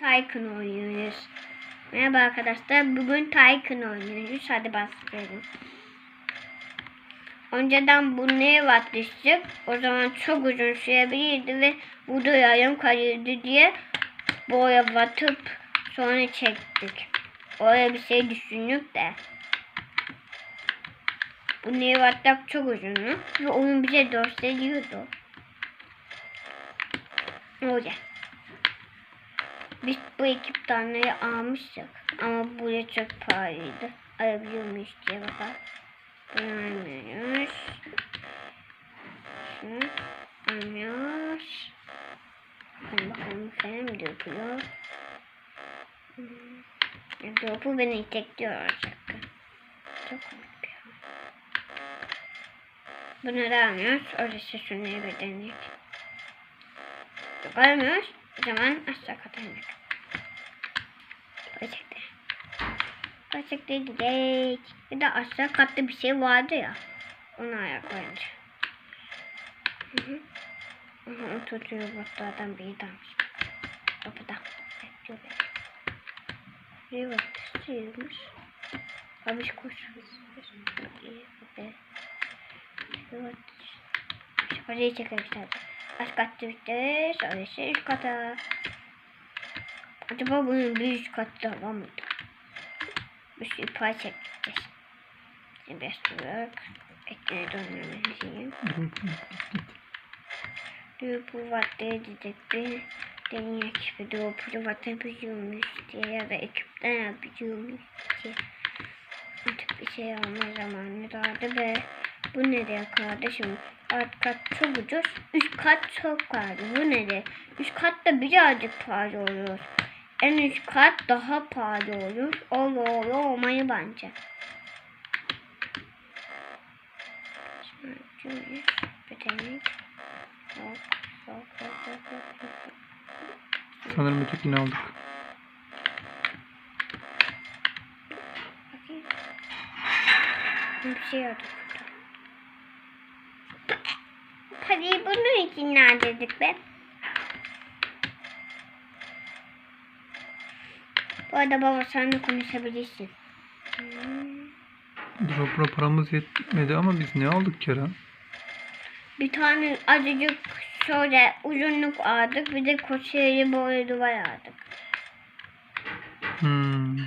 Tycoon oynuyoruz. Merhaba arkadaşlar. Bugün Tycoon oynuyoruz. Hadi başlayalım. Önceden bu neye atmıştık? O zaman çok uzun sürebilirdi ve burada yarım kalırdı diye boya batıp sonra çektik. Öyle bir şey düşündük de. Bu neye atmak çok uzun ve oyun bize gösteriyordu. Öyle. Biz bu iki taneyi almıştık. Ama bu buraya çok pahalıydı. Alabiliyor muyuz diye bakar. Bunu almıyoruz. Şunu almıyoruz. Bakın bakalım kalem dökülüyor. Dopu beni itekliyor artık. Çok komik ya. Bunları almıyoruz. Orası şunu ebedenlik. Yok almıyoruz zaman aşağı katılmak. Gerçekte. Gerçekte direkt. Bir de aşağı katta bir şey vardı ya. Onu ayaklayınca. Hı hı. Aha, o tutuyor botlardan biri damış. Kapıda. Şöyle. Şuraya bak. Sıyırmış. Abi koşmuş. İyi. Bir de. Şuraya çekelim. Alt katta bitti. Sonrası üst kata. Acaba bunun bir üst katta var mıydı? Bir sürü parça çekeceğiz. Şimdi biraz durak. Ekmeğe dönmemesiyim. Dürüpü vakti diyecekti. Deney ekibi dürüpü vakti yapıyormuş diye ya da ekipten yapıyormuş diye. Artık bir şey alma zamanı vardı ve bu nereye kardeşim? Alt kat çok ucuz. Üst kat çok pahalı. Bu nereye? Üst katta birazcık pahalı oluyor. En üst kat daha pahalı olur. Olur olur olmayı bence. Sanırım ötekini aldık. Bir şey yok. Hadi bunun için neredeydik be? Bu arada baba sen de konuşabilirsin. Drop'a paramız yetmedi ama biz ne aldık Kerem? Bir tane azıcık şöyle uzunluk aldık. Bir de koçeri böyle duvar aldık. Hmm.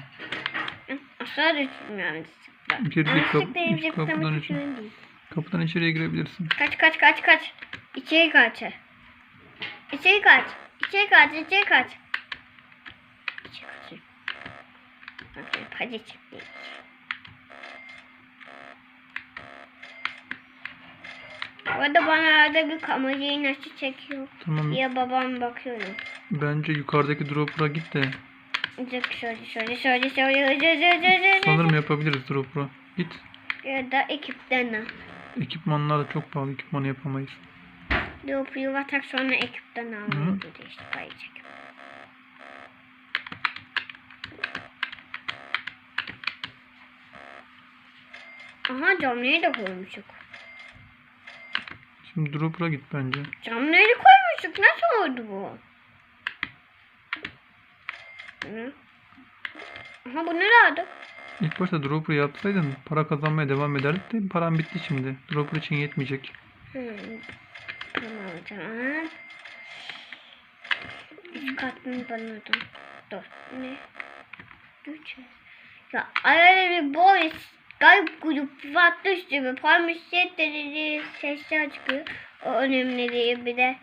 Hı, Aşağı yanlışlıkla. Girdik kapıdan için değil. Kapıdan içeriye girebilirsin. Kaç kaç kaç kaç. İçeri kaç. İçeri kaç. İçeri kaç. İçeri kaç. İçeri kaç. Hadi, çıktı. Orada bana arada bir kamerayı nasıl çekiyor Tamam. diye babam bakıyorum. Bence yukarıdaki drop'a git de. Şöyle şöyle şöyle şöyle şöyle Sanırım yapabiliriz drop'a. Git. Ya da ekipten al. Ekipmanlar da çok pahalı. Ekipmanı yapamayız. Dopuyu atak sonra ekipten alıyordu işte çekip. Aha camları da koymuşuk. Şimdi drop'a git bence. Camları koymuşuk. Nasıl oldu bu? Hı? Aha bunları aldık. İlk başta drop'u yapsaydın para kazanmaya devam ederdik de param bitti şimdi. Drop'u için yetmeyecek. Hı. Tamam o zaman. Üç kat mı bana da? Dur. Ne? Üç. Ya arada bir boy garip grup vardı işte. Parmışet dedi sesler çıkıyor. O önemli değil. Bir de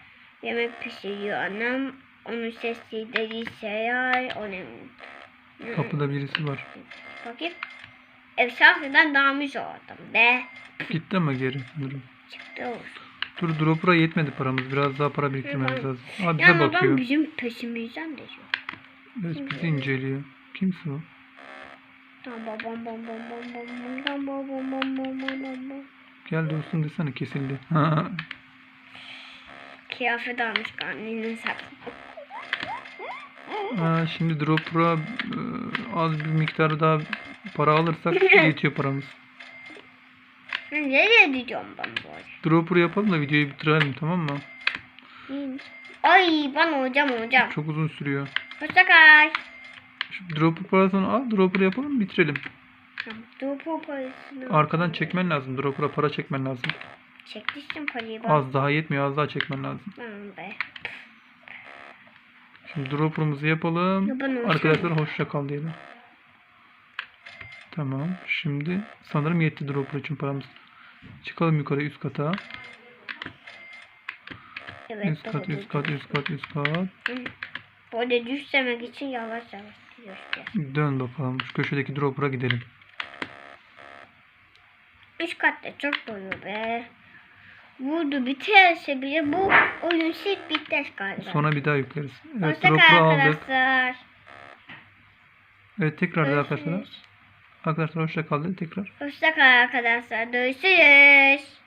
yemek pişiriyor annem. Onun sesi dediği şeyler önemli. Kapıda birisi var. Bakayım. Efsane'den damış oldum be. Gitti ama geri sanırım. Çıktı olsun. Dur dropura yetmedi paramız. Biraz daha para biriktirmemiz lazım. Abi bize yani bakıyor. bizim peşimizden de şu. Evet bizi inceliyor. Kimsin o? Gel dostum desene kesildi. Kıyafet almış karnının saklı. Aa, şimdi drop'a e, az bir miktar daha para alırsak yetiyor paramız. Nereye diyeceğim ben bu arada? Dropper yapalım da videoyu bitirelim tamam mı? Ay ben hocam hocam. Çok uzun sürüyor. Hoşça kal. Şu dropper parasını al. Dropper yapalım bitirelim. Topu parasını. Arkadan çekmen lazım. Dropper'a para çekmen lazım. Çekmiştim parayı. Az daha yetmiyor. Az daha çekmen lazım. Tamam be. Şimdi dropper'ımızı yapalım. Arkadaşlar hoşça kal diyelim. Tamam. Şimdi sanırım yetti dropper için paramız. Çıkalım yukarı üst kata. Evet. Üst kat, üst kat, üst kat, üst kat. Böyle düşmemek için yavaş yavaş gidiyoruz. Dön bakalım. Şu köşedeki dropper'a gidelim. Üç katta çok dolu be. Vurdu biterse bile bu oyun sit bitmez galiba. Sonra bir daha yükleriz. Evet Hoşça kal aldık. arkadaşlar. Evet tekrar da arkadaşlar. Görüşürüz. Arkadaşlar hoşça kal dedi tekrar. Hoşça kal arkadaşlar. Görüşürüz.